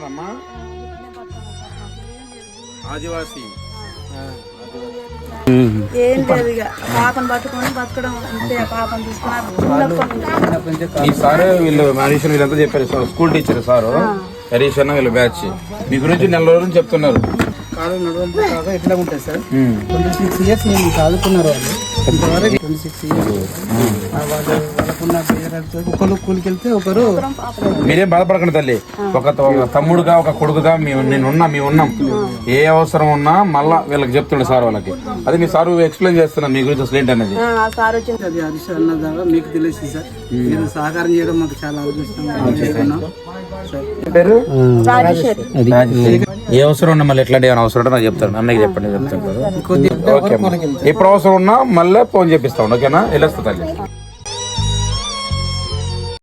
బాగున్నారమ్మా ఆదివాసీ. ఏం లేదు ఇక పాపను పట్టుకొని బతకడం అంతే పాపను తీసుకున్నారు ఈ సార్ వీళ్ళు వీళ్ళంతా చెప్పారు sir school teacher sir Harish అన్న వీళ్ళు బ్యాచ్. మీ గురించి నెల రోజుల చెప్తున్నారు. ఎట్లా ఉంటుంది సార్? ట్వంటీ సిక్స్ ఇయర్స్ నేను చదువుకున్నారు వాళ్ళు. ఇంతవరకు ట్వంటీ సిక్స్ ఇయర్స్. వాళ్ళు ఒకరు ఒకరు మీరేం బాధపడకండి తల్లి. ఒక తమ్ముడుగా ఒక కొడుకుగా మేము నేను ఉన్నా మేము ఉన్నాం. ఏ అవసరం ఉన్నా మళ్ళా వీళ్ళకి చెప్తుండే సార్ వాళ్ళకి. అది మీ సార్ ఎక్స్ప్లెయిన్ చేస్తున్నా మీ గురించి అసలు ఏంటనేది సార్ వచ్చింది అది హరీష్ అన్న ద్వారా మీకు తెలిసింది సార్. మీరు సహకారం చేయడం మాకు చాలా అదృష్టం పేరు? ఏ అవసరం ఉన్నా మళ్ళీ ఎట్లాంటి ఏమైనా అవసరం ఉంటే నాకు చెప్తాను అన్నయ్య చెప్పండి చెప్తాను. ఓకే. ఎప్పుడు అవసరం ఉన్నా మళ్ళీ ఫోన్ చేపిస్తాం ఓకేనా? వెళ్ళొస్తా తల్లి.